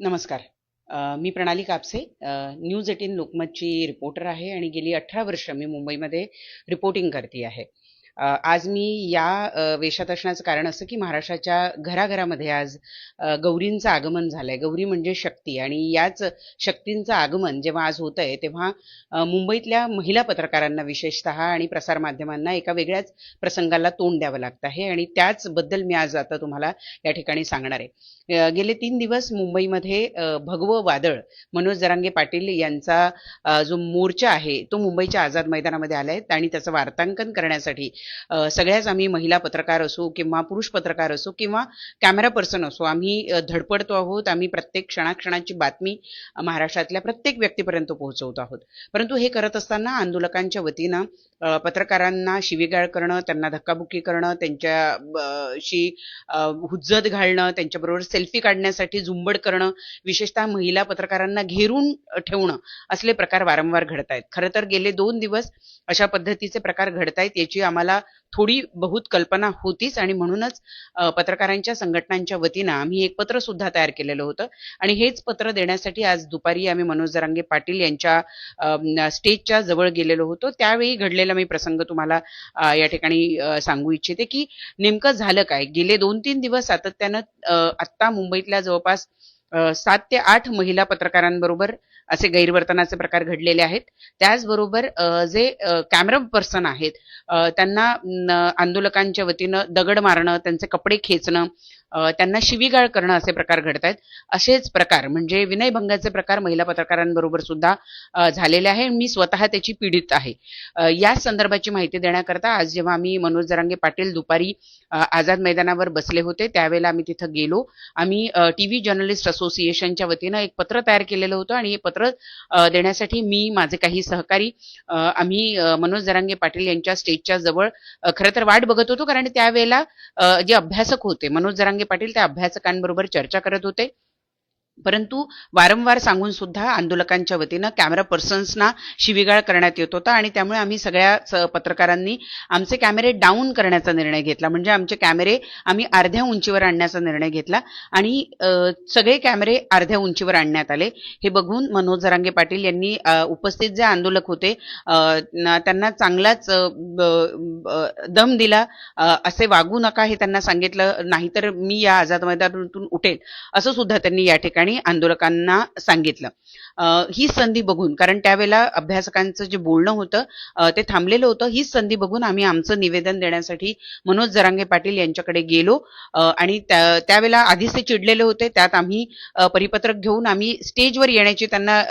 नमस्कार. मी Pranali Kapse. News eighteen लोकमतची रिपोर्टर आहे आणि गेली अठरा वर्ष मी मुंबईमध्ये रिपोर्टिंग करते आहे. आज मी या वेशात असण्याचं कारण असं की महाराष्ट्राच्या घराघरामध्ये आज गौरींचं आगमन झालं आहे गौरी म्हणजे शक्ती आणि याच शक्तींचं आगमन जेव्हा आज होत आहे तेव्हा मुंबईतल्या महिला पत्रकारांना विशेषतः आणि प्रसारमाध्यमांना एका वेगळ्याच प्रसंगाला तोंड द्यावं लागत आहे आणि त्याचबद्दल मी आज आता तुम्हाला या ठिकाणी सांगणार आहे. गेले तीन दिवस मुंबईमध्ये भगवं वादळ मनोज जरांगे पाटील यांचा जो मोर्चा आहे तो मुंबईच्या आझाद मैदानामध्ये आलाय आणि त्याचं वार्तांकन करण्यासाठी सगळ्याच आम्ही महिला पत्रकार असो किंवा पुरुष पत्रकार असो किंवा कॅमेरा पर्सन असो आम्ही धडपडतो आहोत आम्ही प्रत्येक क्षणाक्षणाची बातमी महाराष्ट्रातल्या प्रत्येक व्यक्तीपर्यंत पोहोचवत आहोत. परंतु हे करत असताना आंदोलकांच्या वतीनं पत्रकारांना शिवीगाळ करणं त्यांना धक्काबुक्की करणं त्यांच्या शी हुज्जत घालणं त्यांच्याबरोबर सेल्फी काढण्यासाठी झुंबड करणं विशेषतः महिला पत्रकारांना घेरून ठेवणं असले प्रकार वारंवार घडत आहेत खरं तर गेले दोन दिवस अशा पद्धतीचे प्रकार घडतायत याची आम्हाला थोडी बहुत कल्पना होतीच आणि म्हणूनच पत्रकारांच्या संघटनांच्या वतीनं आम्ही एक पत्र सुद्धा तयार केलेलं होतं. आणि हेच पत्र देण्यासाठी आज दुपारी आम्ही मनोज जरांगे पाटील यांच्या स्टेजच्या जवळ गेलेलो होतो. त्यावेळी घडलेला मी प्रसंग तुम्हाला या ठिकाणी सांगू इच्छिते की नेमकं झालं काय? गेले दोन तीन दिवस सातत्यानं आत्ता मुंबईतल्या जवळपास सात ते आठ महिला पत्रकारांबरोबर असे गैरवर्तनाचे प्रकार घडलेले आहेत. त्याचबरोबर जे कॅमेरा पर्सन आहेत त्यांना आंदोलकांच्या वतीनं दगड मारणं त्यांचे कपडे खेचणं त्यांना शिवीगाळ करणं असे प्रकार घडत आहेत असेच प्रकार म्हणजे विनयभंगाचे प्रकार महिला पत्रकारांबरोबर सुद्धा झालेले आहे. मी स्वतः त्याची पीडित आहे. या संदर्भाची माहिती देण्याकरता आज जेव्हा आम्ही मनोज जरांगे पाटील दुपारी आझाद मैदानावर बसले होते त्यावेळेला आम्ही तिथं गेलो. आम्ही टीव्ही जर्नलिस्ट असोसिएशनच्या वतीनं एक पत्र तयार केलेलं होतं आणि हे पत्र देण्यासाठी मी माझे काही सहकारी आम्ही मनोज जरांगे पाटील यांच्या स्टेजच्या जवळ खरं तर वाट बघत होतो. कारण त्यावेळेला जे अभ्यासक होते मनोज जरांगे पाटील त्या अभ्यासकांबरोबर चर्चा करत होते. परंतु वारंवार सांगून सुद्धा आंदोलकांच्या वतीनं कॅमेरा पर्सन्सना शिवीगाळ करण्यात येत होता आणि त्यामुळे आम्ही सगळ्या स- पत्रकारांनी आमचे कॅमेरे डाऊन करण्याचा निर्णय घेतला. म्हणजे आमचे कॅमेरे आम्ही अर्ध्या उंचीवर आणण्याचा निर्णय घेतला आणि सगळे कॅमेरे अर्ध्या उंचीवर आणण्यात आले. हे बघून मनोज जरांगे पाटील यांनी उपस्थित जे आंदोलक होते न- त्यांना चांगलाच ब- दम दिला. असे वागू नका हे त्यांना सांगितलं. नाहीतर मी या आझाद मैदानातून उठेल. असं सुद्धा त्यांनी या ठिकाणी आंदोलकांना सांगितलं. ही संधी बघून कारण त्यावेळेला अभ्यासकांचं जे बोलणं होतं ते थांबलेलं होतं. हीच संधी बघून आम्ही आमचं निवेदन देण्यासाठी मनोज जरांगे पाटील यांच्याकडे गेलो. आणि त्या- त्यावेळेला आधीच ते चिडलेले होते. त्यात आम्ही परिपत्रक घेऊन आम्ही स्टेजवर येण्याची त्यांना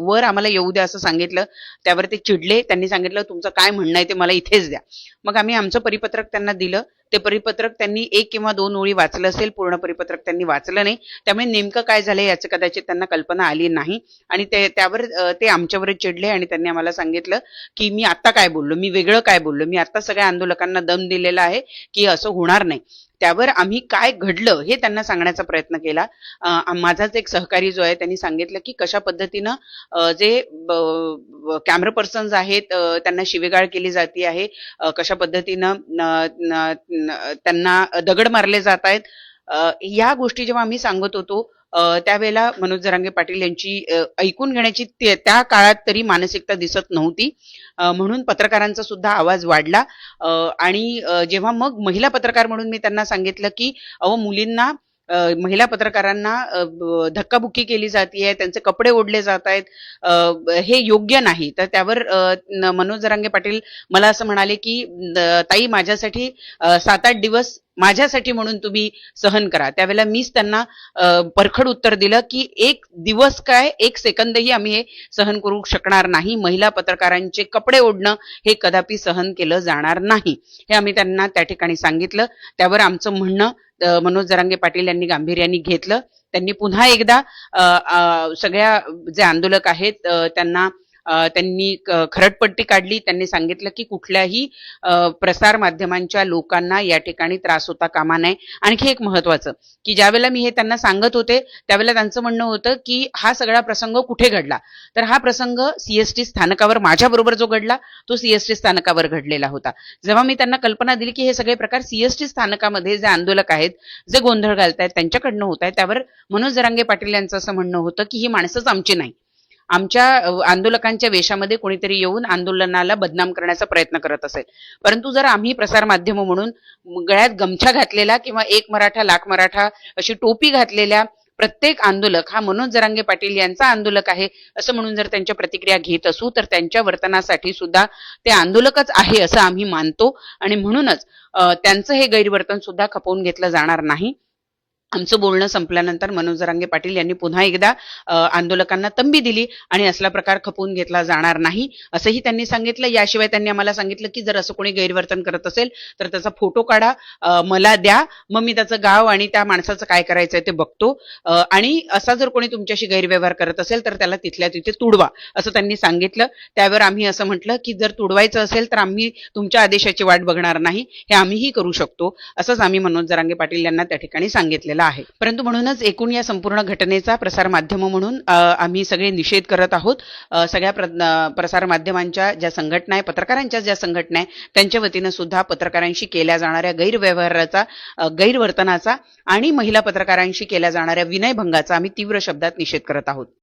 वर आम्हाला येऊ द्या असं सांगितलं. त्यावर ते चिडले. त्यांनी सांगितलं तुमचं काय म्हणणं आहे ते मला इथेच द्या. मग आम्ही आमचं परिपत्रक त्यांना दिलं. ते परिपत्रक त्यांनी एक किंवा दोन ओळी वाचलं असेल पूर्ण परिपत्रक त्यांनी वाचलं नाही. त्यामुळे नेमकं काय झालं याचं कदाचित त्यांना कल्पना आली नाही. आणि ते त्यावर ते आमच्यावरच चिडले आणि त्यांनी आम्हाला सांगितलं की मी आता काय बोललो? मी वेगळं काय बोललो? मी आता सगळ्या आंदोलकांना दम दिलेला आहे की असं होणार नाही. त्यावर आम्ही काय घडलं हे त्यांना सांगण्याचा प्रयत्न केला. माझाच एक सहकारी जो आहे त्यांनी सांगितलं की कशा पद्धतीनं जे कॅमेरा पर्सन्स आहेत त्यांना शिवेगाळ केली जाते आहे कशा पद्धतीनं न- त्यांना दगड मारले जात आहेत. या गोष्टी जेव्हा आम्ही सांगत होतो त्यावेळेला मनोज जरांगे पाटील यांची ऐकून घेण्याची ते- त्या काळात तरी मानसिकता दिसत नव्हती. म्हणून पत्रकारांचा सुद्धा आवाज वाढला. आणि जेव्हा मग महिला पत्रकार म्हणून मी त्यांना सांगितलं की अहो मुलींना महिला पत्रकारांना ब- धक्काबुक्की केली जाते त्यांचे कपडे ओढले जात आहेत हे योग्य नाही. तर त्यावर न- मनोज जरांगे पाटील मला असं म्हणाले की ताई माझ्यासाठी सात आठ दिवस माझ्यासाठी म्हणून तुम्ही सहन करा. त्यावेळेला मीच त्यांना परखड उत्तर दिलं की एक दिवस काय एक सेकंदही आम्ही हे सहन करू शकणार नाही. महिला पत्रकारांचे कपडे ओढणं हे कदापि सहन केलं जाणार नाही. हे आम्ही त्यांना त्या ठिकाणी सांगितलं. त्यावर आमचं म्हणणं मनोज जरांगे पाटील यांनी गांभीर्याने घेतलं. त्यांनी पुन्हा एकदा सगळ्या जे आंदोलक आहेत त्यांना त्यांनी खरटपट्टी खरडपट्टी काढली. त्यांनी सांगितलं की कुठल्याही प्रसार माध्यमांच्या लोकांना या ठिकाणी त्रास होता कामा नये. आणखी एक महत्वाचं की ज्यावेळेला मी हे त्यांना सांगत होते त्यावेळेला त्यांचं म्हणणं होतं की हा सगळा प्रसंग कुठे घडला? तर हा प्रसंग सीएसटी स्थानकावर माझ्याबरोबर जो घडला तो सीएसटी स्थानकावर घडलेला होता. जेव्हा मी त्यांना कल्पना दिली की हे सगळे प्रकार सीएसटी स्थानकामध्ये जे आंदोलक आहेत जे गोंधळ घालतायत त्यांच्याकडनं होत आहे त्यावर मनोज जरांगे पाटील यांचं असं म्हणणं होतं की ही माणसंच आमची नाही. आमच्या आंदोलकांच्या वेशामध्ये कोणीतरी येऊन आंदोलनाला बदनाम करण्याचा प्रयत्न करत असेल. परंतु जर आम्ही प्रसार माध्यम म्हणून गळ्यात गमछा घातलेला किंवा एक मराठा लाख मराठा अशी टोपी घातलेल्या प्रत्येक आंदोलक हा मनोज जरांगे पाटील यांचा आंदोलक आहे असं म्हणून जर त्यांच्या प्रतिक्रिया घेत असू तर त्यांच्या वर्तनासाठी सुद्धा ते आंदोलकच आहे असं आम्ही मानतो. आणि म्हणूनच त्यांचं हे गैरवर्तन सुद्धा खपवून घेतलं जाणार नाही. आमचं बोलणं संपल्यानंतर मनोज जरांगे पाटील यांनी पुन्हा एकदा आंदोलकांना तंबी दिली आणि असला प्रकार खपवून घेतला जाणार नाही असंही त्यांनी सांगितलं. याशिवाय त्यांनी आम्हाला सांगितलं की जर असं कोणी गैरवर्तन करत असेल तर त्याचा फोटो काढा मला द्या मग मी त्याचं गाव आणि त्या माणसाचं काय करायचंय ते बघतो. आणि असा जर कोणी तुमच्याशी गैरव्यवहार करत असेल तर त्याला तिथल्या तिथे तुडवा असं त्यांनी सांगितलं. त्यावर आम्ही असं म्हटलं की जर तुडवायचं असेल तर आम्ही तुमच्या आदेशाची वाट बघणार नाही हे आम्हीही करू शकतो असंच आम्ही मनोज जरांगे पाटील यांना त्या ठिकाणी सांगितलेलं आहे. परंतु म्हणूनच एकूण या संपूर्ण घटनेचा प्रसार माध्यम म्हणून आम्ही सगळे निषेध करत आहोत. सगळ्या प्र- प्रसार माध्यमांच्या ज्या संघटना आहे पत्रकारांच्या ज्या संघटना आहे त्यांच्या वतीनं सुद्धा पत्रकारांशी केल्या जाणाऱ्या गैरव्यवहाराचा गैरवर्तनाचा आणि महिला पत्रकारांशी केल्या जाणाऱ्या विनयभंगाचा आम्ही तीव्र शब्दात निषेध करत आहोत.